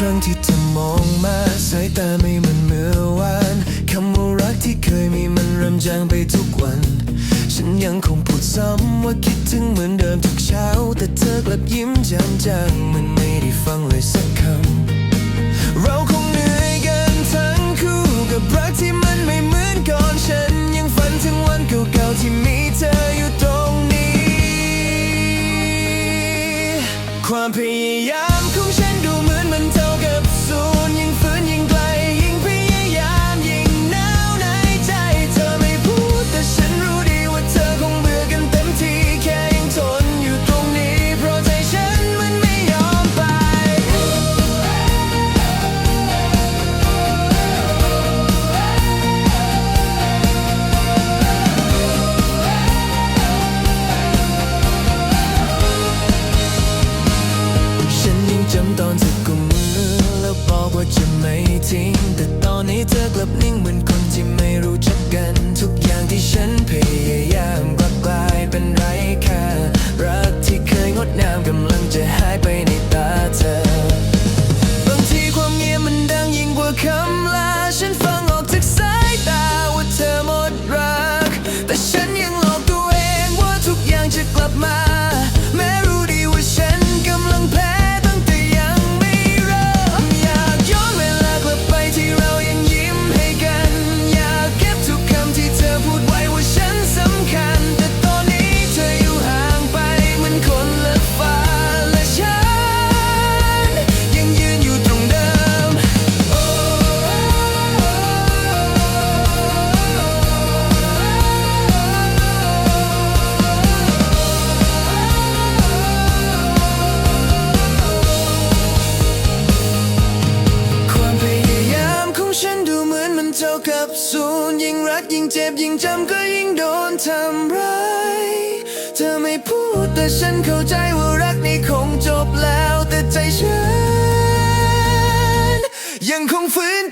ครั้งที่เธอมองมาสายตาไม่เหมือนเมื่อวานคำว่ารักที่เคยมีมันเริ่มจางไปทุกวัน ฉันยังคงพูดซ้ำว่าคิดถึงเหมือนเดิมทุกเช้า แต่เธอกลับยิ้มจางๆเหมันไม่ได้ฟังเลยสักคำ เราคงเหนื่อยกันทั้งคู่กับรักที่มันไม่เหมือนก่อนฉัน ยังฝันถึงวันเก่าๆที่มีเธออยู่ตรงนี้ ความพย ไม่ทิ้ง แต่ตอนนี้เธอกลับนิ่งเหมือนคนที่ไม่รู้จักกัน ทุกอย่างที่ฉันพยายาม เท่ากับศูนย์ยิ่งรักยิ่งเจ็บยิ่งจำก็ยิ่งโดนทำร้ายเธอไม่พูดแต่ฉันเข้าใจว่ารักนี้คงจบแล้วแต่ใจฉัน ยังคงฝืน